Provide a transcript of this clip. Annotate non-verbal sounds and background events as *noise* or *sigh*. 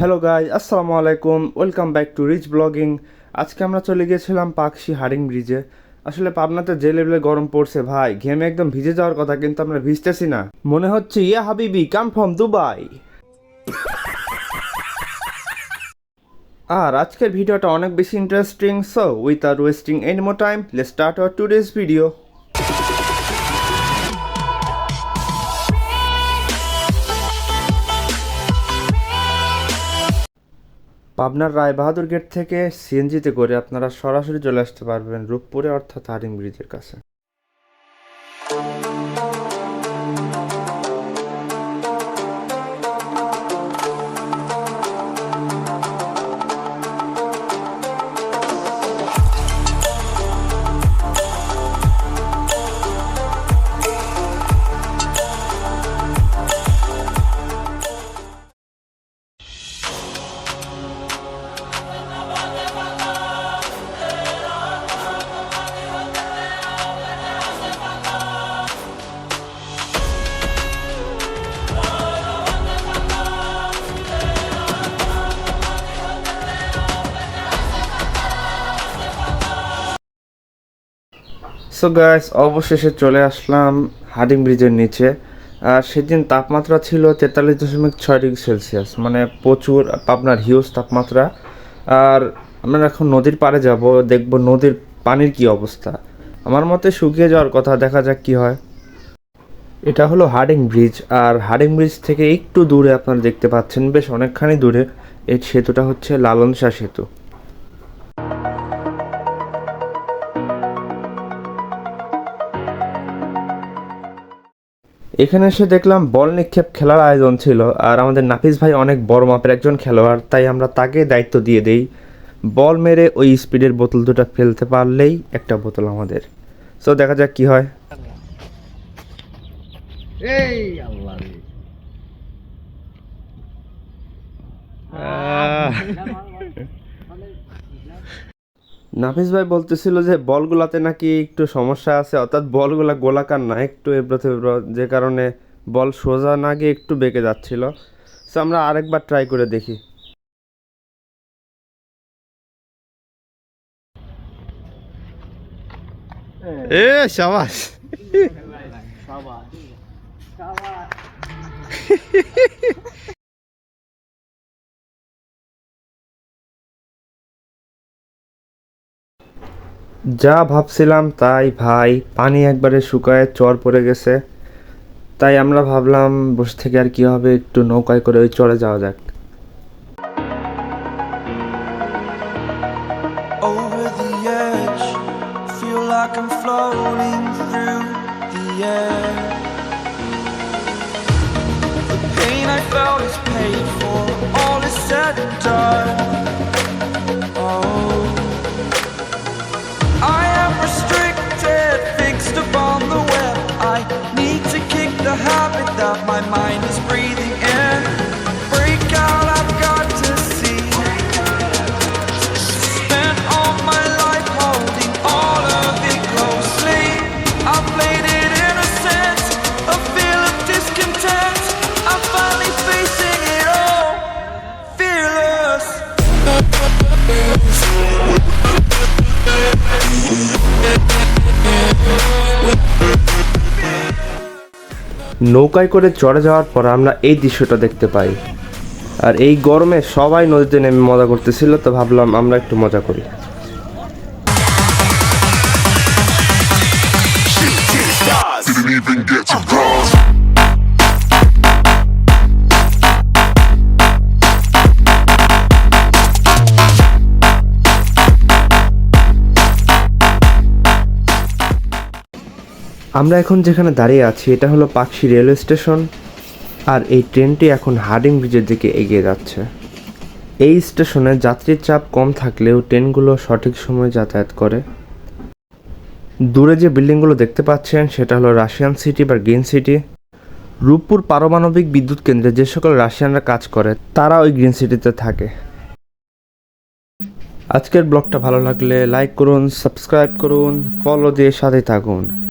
Hello guy আসসালামু আলাইকুম welcome back to Rich Blogging আজকে আমরা চলে গিয়েছিলাম পাকশি হারিং ব্রিজে। আসলে পাবনাতে যে লেভেলে গরম পড়ছে, ভাই, ঘেমে একদম ভিজে যাওয়ার কথা, কিন্তু আমরা ভিজতেছি না। মনে হচ্ছে, ইয়া হাবিবি কাম ফ্রম দুবাই আর আজকের ভিডিওটা অনেক বেশি interesting so without wasting any more time let start our today's video পাবনার রায়বাহাদুর গেট থেকে সিএনজিতে করে আপনারা সরাসরি চলে আসতে পারবেন রূপপুরে অর্থাৎ হারিং ব্রিজের কাছে। সো গাইস অবশেষে চলে আসলাম হার্ডিং ব্রিজের নিচে। আর সেদিন তাপমাত্রা ছিল তেতাল্লিশ দশমিক ছয় ডিগ্রি সেলসিয়াস মানে প্রচুর আপনার হিউজ তাপমাত্রা। আর আমরা এখন নদীর পাড়ে যাব, দেখব নদীর পানির কি অবস্থা। আমার মতে শুকিয়ে যাওয়ার কথা, দেখা যাক কি হয়। এটা হলো হার্ডিং ব্রিজ, আর হার্ডিং ব্রিজ থেকে একটু দূরে আপনারা দেখতে পাচ্ছেন, বেশ অনেকখানি দূরে। এই সেতুটা হচ্ছে লালন শাহ সেতু। এখানে এসে দেখলাম বল নিক্ষেপ খেলার আয়োজন ছিল আর আমাদের নাফিস ভাই অনেক বড় মাপের একজন খেলোয়াড় তাই আমরা তাকে দায়িত্ব দিয়ে দেই। বল মেরে ওই স্পিডের বোতল দুটো ফেলতে পারলেই একটা বোতল আমাদের। সো দেখা যাক কি হয়। এই আল্লাহ রে। নাফিস ভাই বলতেছিল যে বলগুলাতে নাকি একটু সমস্যা আছে অর্থাৎ বলগুলা গোলাকার না একটু এবড়ো থেবড়ো যে কারণে বল সোজা না গিয়ে একটু বেঁকে যাচ্ছিল। সো আমরা আরেকবার ট্রাই করে দেখি। এ সাবাস। *laughs* যা ভাবছিলাম তাই ভাই, পানি একবারে শুকায় চর পড়ে গেছে তাই আমরা ভাবলাম, বসে থেকে আর কী হবে, একটু নৌকায় করে ওই চরে যাওয়া যাক. নৌকায় করে চড়ে যাওয়ার পর আমরা এই দৃশ্যটা দেখতে পাই। আর এই গরমে সবাই নদীতে নেমে মজা করতেছিল, তো ভাবলাম আমরা একটু মজা করি। আমরা এখন যেখানে দাঁড়িয়ে আছি, এটা হলো পাকশি রেলওয়ে স্টেশন, আর এই ট্রেনটি এখন হার্ডিং ব্রিজের দিকে এগিয়ে যাচ্ছে। এই স্টেশনে যাত্রীর চাপ কম থাকলেও ট্রেনগুলো সঠিক সময়ে যাতায়াত করে। দূরে যে বিল্ডিংগুলো দেখতে পাচ্ছেন, সেটা হলো রাশিয়ান সিটি বা গ্রিন সিটি। রূপপুর পারমাণবিক বিদ্যুৎ কেন্দ্রে যে সকল রাশিয়ানরা কাজ করে, তারা ওই গ্রিন সিটিতে থাকে। আজকের ব্লগটা ভালো লাগলে লাইক করুন, সাবস্ক্রাইব করুন ফলো দিয়ে সাথে থাকুন।